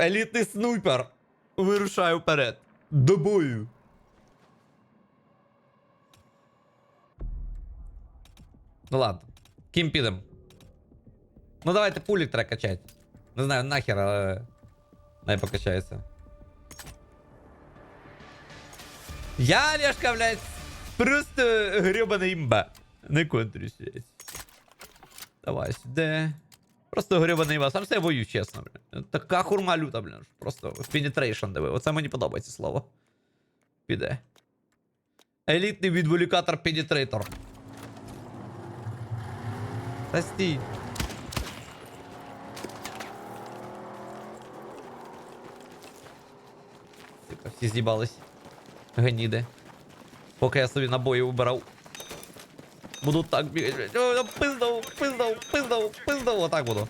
Елітний снайпер. Вирушаю вперед. До бою. Ну ладно. Ким підем? Ну давайте пулік треба качати. Не знаю, нахер, але. Най покачається. Я, Олежка, блядь, просто гребаний імба. Не контрюсь, блядь. Давай сюди. Просто гребаний імба. Сам себе бою, чесно, блядь. Така хурма люта, блядь. Просто penetration диви. Оце мені подобається слово. Піде. Елітний відволікатор пенетрейтор. Та стій. Всі з'їбались. Геніди. Поки я собі набої убирав. Буду так бігати. блядь. О, Пиздав, пиздав. Отак буду.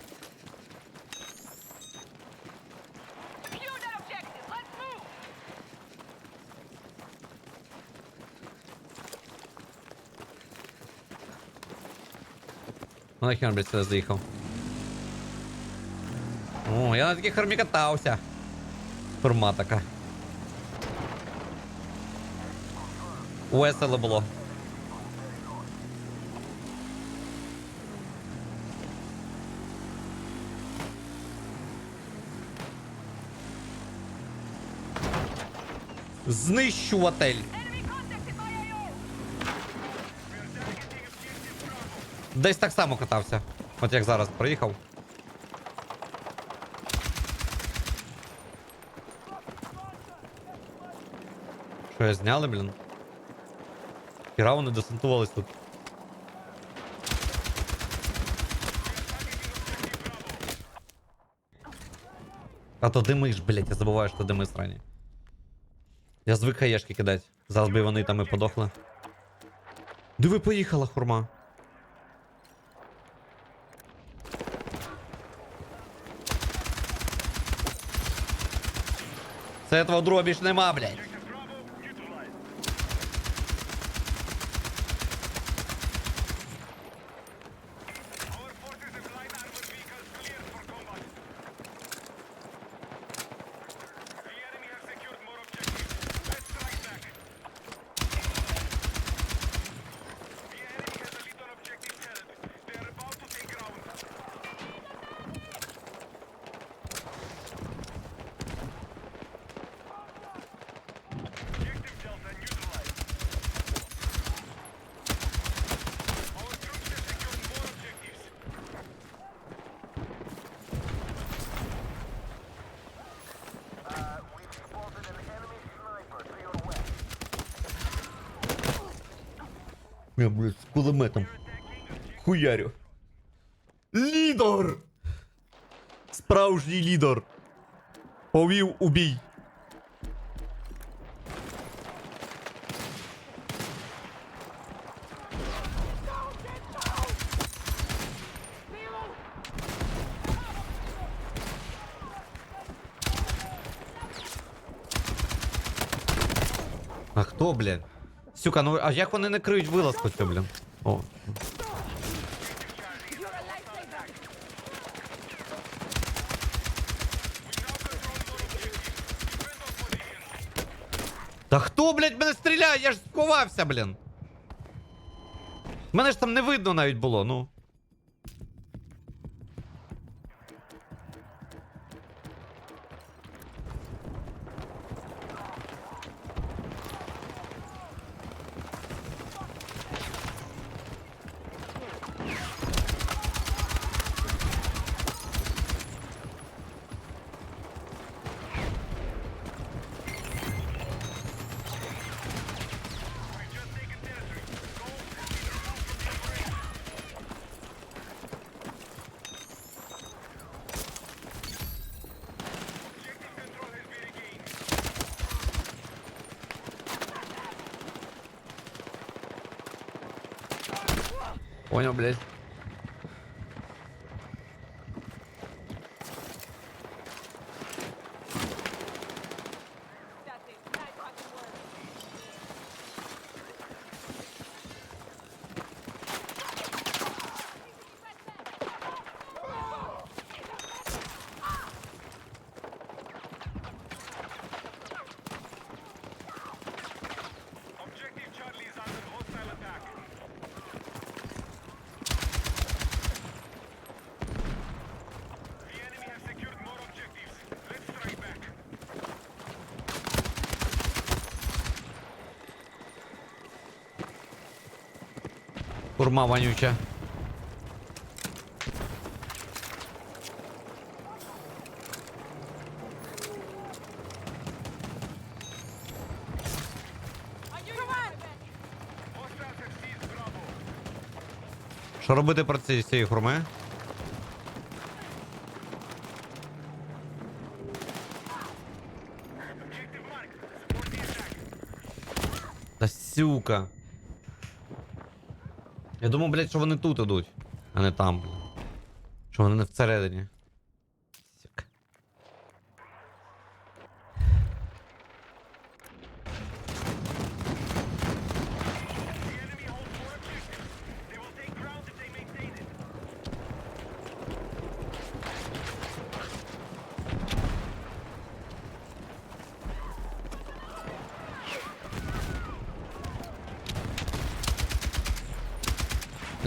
Ну нахер, блядь, сюди заїхав. О, я на таких хормі катався. Форма така. Весело було. Знищуватель. Десь так само катався. От як зараз проїхав. Що я зняли, блін? Хіра вони десантувались тут. А то димиш, блять, я забуваю, що дими срані. Я звик хаєшки кидати. Зараз би вони там і подохли. Диви, поїхала хурма. Це твого друга більш нема, блядь. Я, блядь, з кулеметом. Хуярю. Лідер! Справжній лідер. Повів у бій. А хто, блядь? Сюка, ну а як вони не криють вилазку цю, блін? О. Та хто, блядь, мене стріляє? Я ж сховався, блін. Мене ж там не видно навіть було, ну. Понял, блядь. Курма вонюча. Що робити про ці, з цієї хурми? Та сюка. Я думав, блядь, що вони тут ідуть, а не там. Що вони не всередині. Сюка.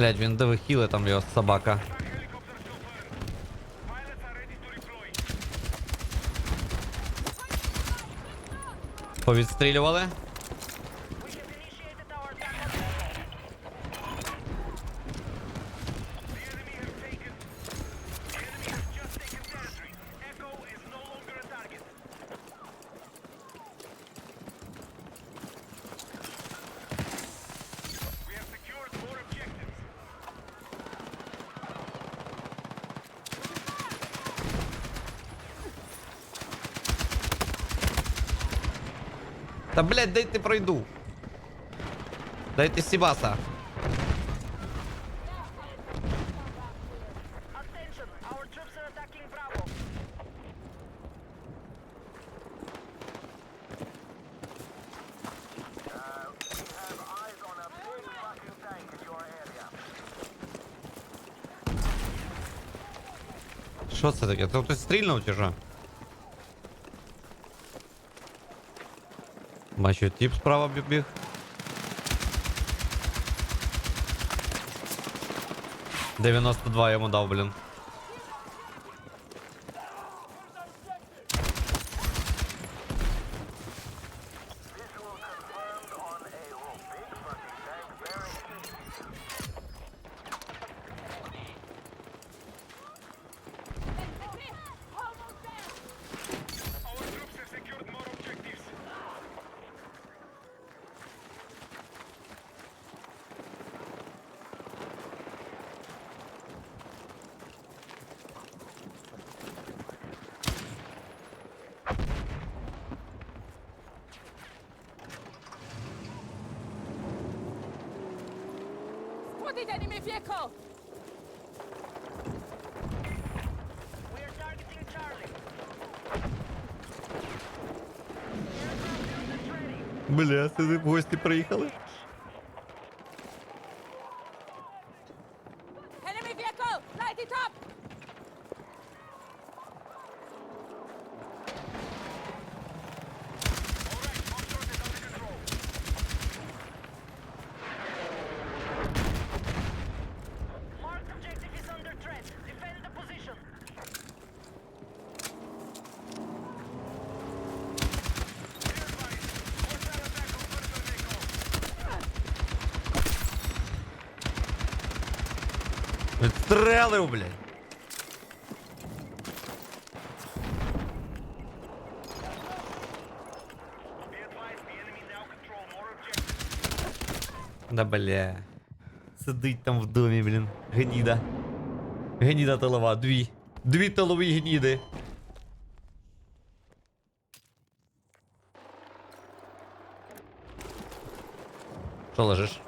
Блядь, він диви хіли там його собака. Повідстрілювали? Та блядь, дайте пройду. Дайте Сібаса. Attention, our troops are attacking Bravo. Що це таке? Це хтось стрільнув чи що? Бачу, тип справа біг-. Дев'яносто два йому дав, блін. mi viejo! Бля, сюди в гості приїхали. Відстрелив, блядь. Да бля. Сидить там в домі, блін. Гніда. Гніда тилова, дві. Дві тилові гніди. Що лежиш?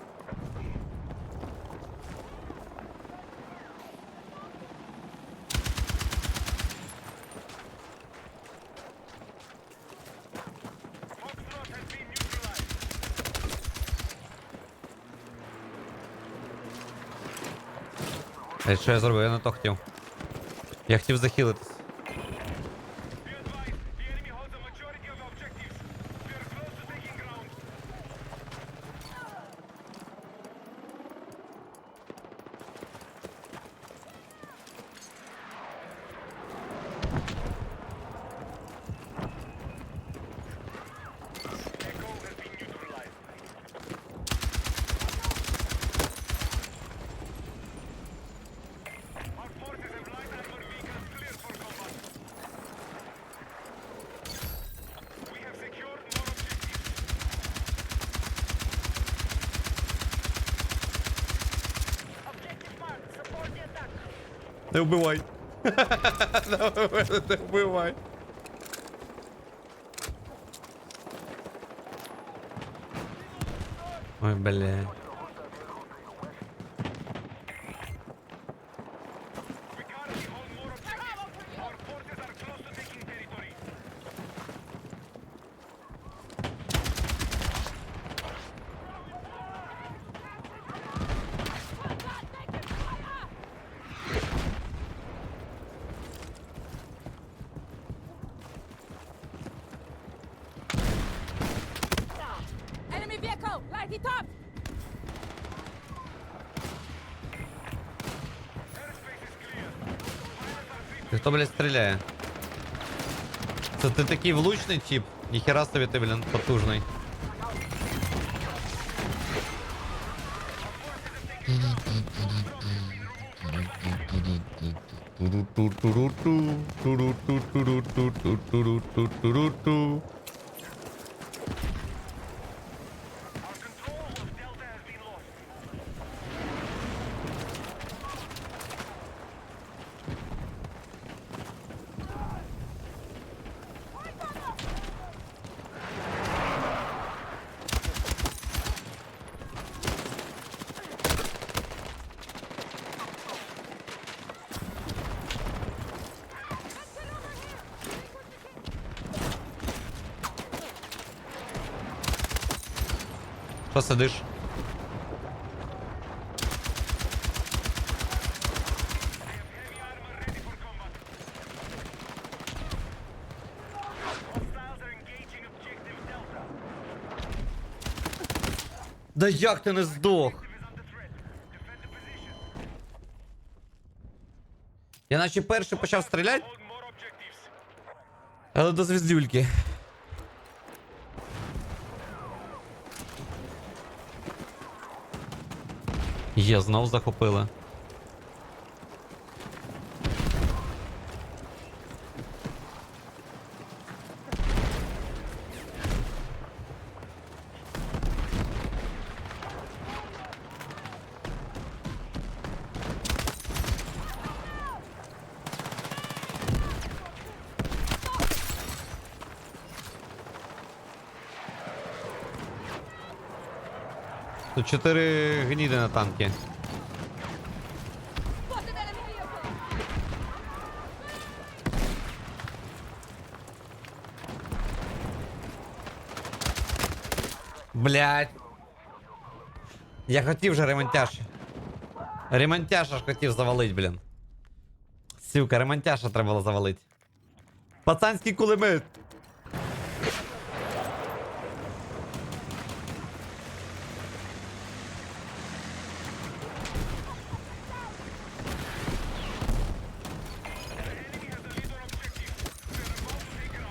Що я зробив? Я не то хотів. Я хотів захилитись. Не вбивай. Не вбивай. Ой, бля. Ти хто, блядь, стріляє? Це ти такий влучний тип? Ніхера собі ти, блін, потужний. Що сидиш? Да як ти не здох? Я наче перший почав стріляти, але до звіздюльки. Є, знов захопили. Тут чотири гніди на танки. Блять. Я хотів же ремонтяж. Ремонтяша ж хотів завалить, блін. Сівка, ремонтяша треба було завалить. Пацанський кулемет.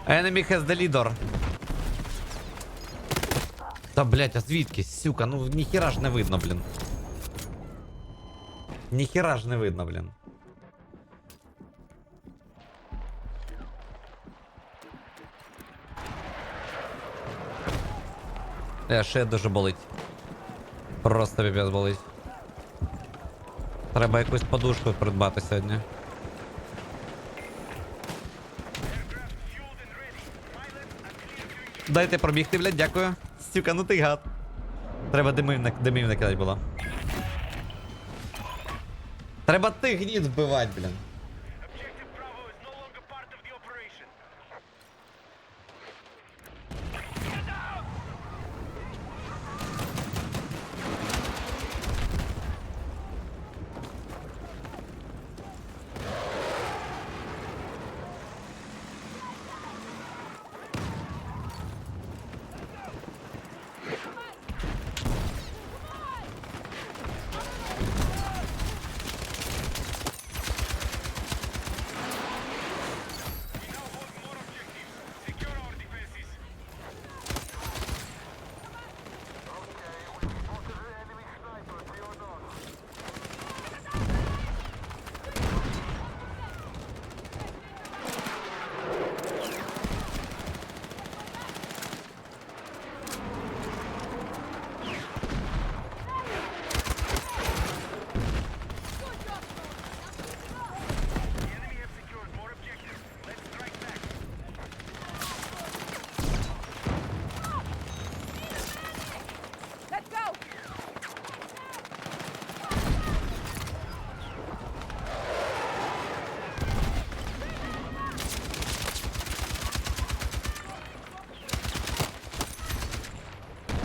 Enemy has the leader. Та блять, а звідки? Сюка, ну ніхіра ж не видно, блін. Ніхіра ж не видно, блін. Я ще дуже болить. Просто піпець болить. Треба якусь подушку придбати сьогодні. Дайте пробігти, блядь, дякую. Стюка, ну ти гад. Треба димів, димів накидати було. Треба ти гніт вбивати, блін.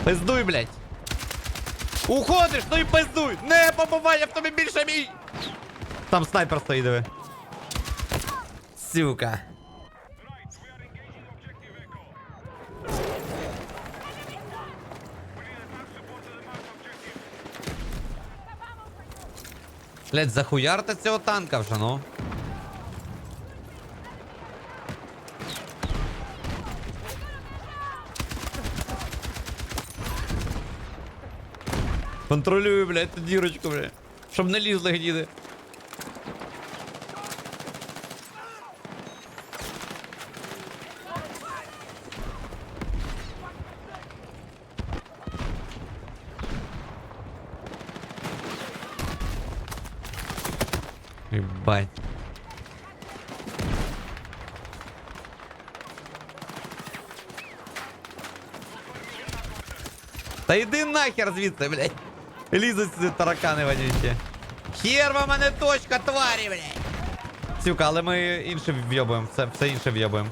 Пиздуй, блядь. Уходиш, ну і пиздуй! Не побувай, я більше мій! Там снайпер стоїть, диви. Objective. Блядь, захуярте цього танка вже, ну. Контролюю, блядь, ту дірочку, блядь. Щоб не лізли гніди. Ебать. Та йди нахер звідси, блядь. Лізуть таракани вонючі. Хер вам, а не точка, тварі, блядь. Сюка, але ми інше в'єбуємо, все, все інше в'єбуємо.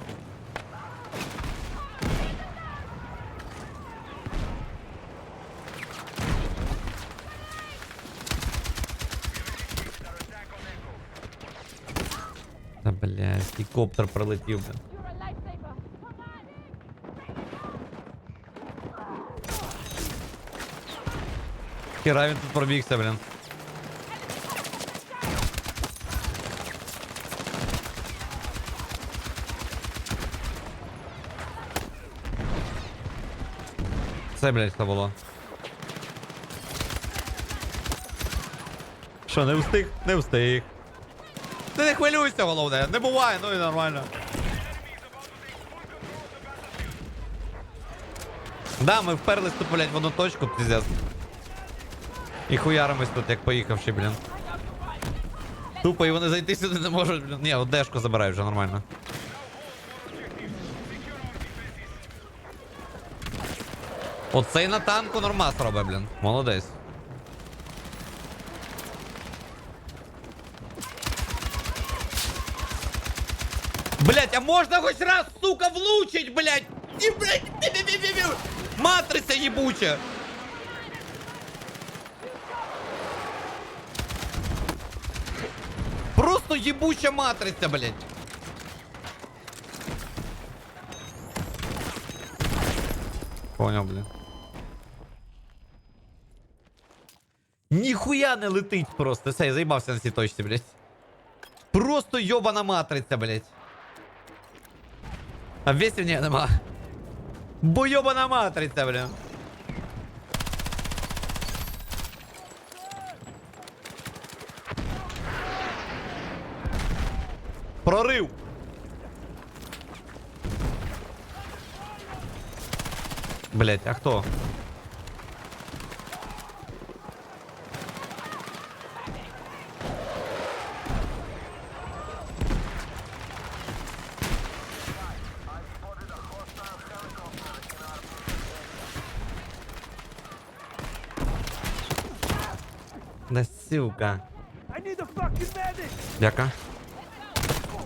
Та блядь, і коптер прилетів, Він тут пробігся, блін. Це, блядь, що було. Що, не встиг? Не встиг. Ти не хвилюйся, головне. Не буває, ну і нормально. Да, ми вперлись тут, блядь, в одну точку, пиздец. І хуяримось тут, як поїхавши, блін. Тупо, і вони зайти сюди не можуть, блін. Ні, от дешку забирають вже нормально. Оцей на танку нормас робить, блін. Молодець. Блять, а можна хоч раз, сука, влучить, блять! І, блять, бі-бі-бі-бі-бі! Матриця їбуча! Просто їбуча матриця, блять! Понял, блин. Ніхуя не летить просто. Все, я заїбався на цій точці, блять. Просто йобана матриця, блять. А весів ні, нема. Бо йобана матриця, блін. Прорив. Блять, а хто? Да сука. I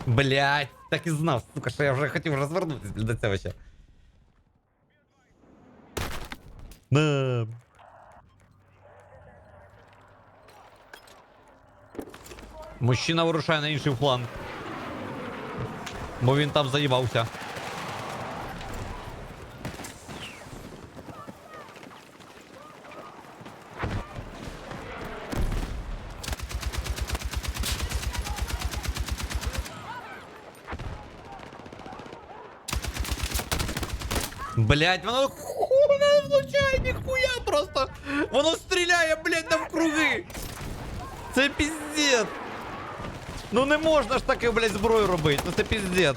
Блять, так і знав, сука, що я вже хотів розвернутися до цього ще. На. Мужчина вирушає на інший фланг. Бо він там заїбався. Блять, воно воно влучає ніхуя просто. Воно стріляє, блять, навкруги. Це піздець. Ну не можна ж таке, блять, зброю робити. Ну це піздець.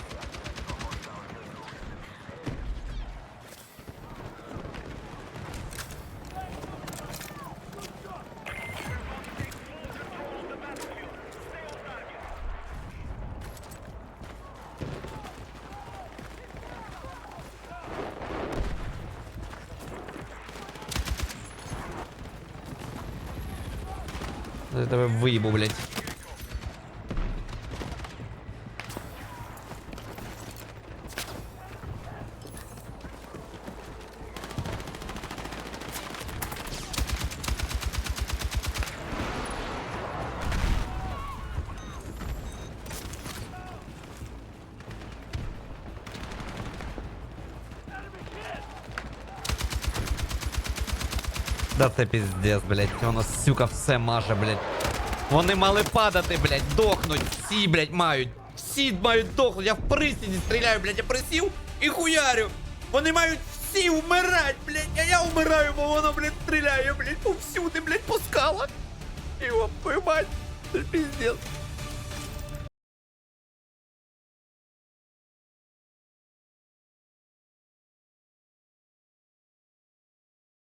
выебу, блядь. Да ты пиздец, блядь. Он нас, сука, все маже, блядь. Вони мали падати, блядь, дохнуть. Всі, блядь, мають. Всі мають дохнуть. Я в пристіні стріляю, блядь, я присів і хуярю. Вони мають всі вмирать, блядь, а я вмираю, бо воно, блядь, стріляє, блядь, повсюди, блядь, по скалах. Твою мать, це піздец.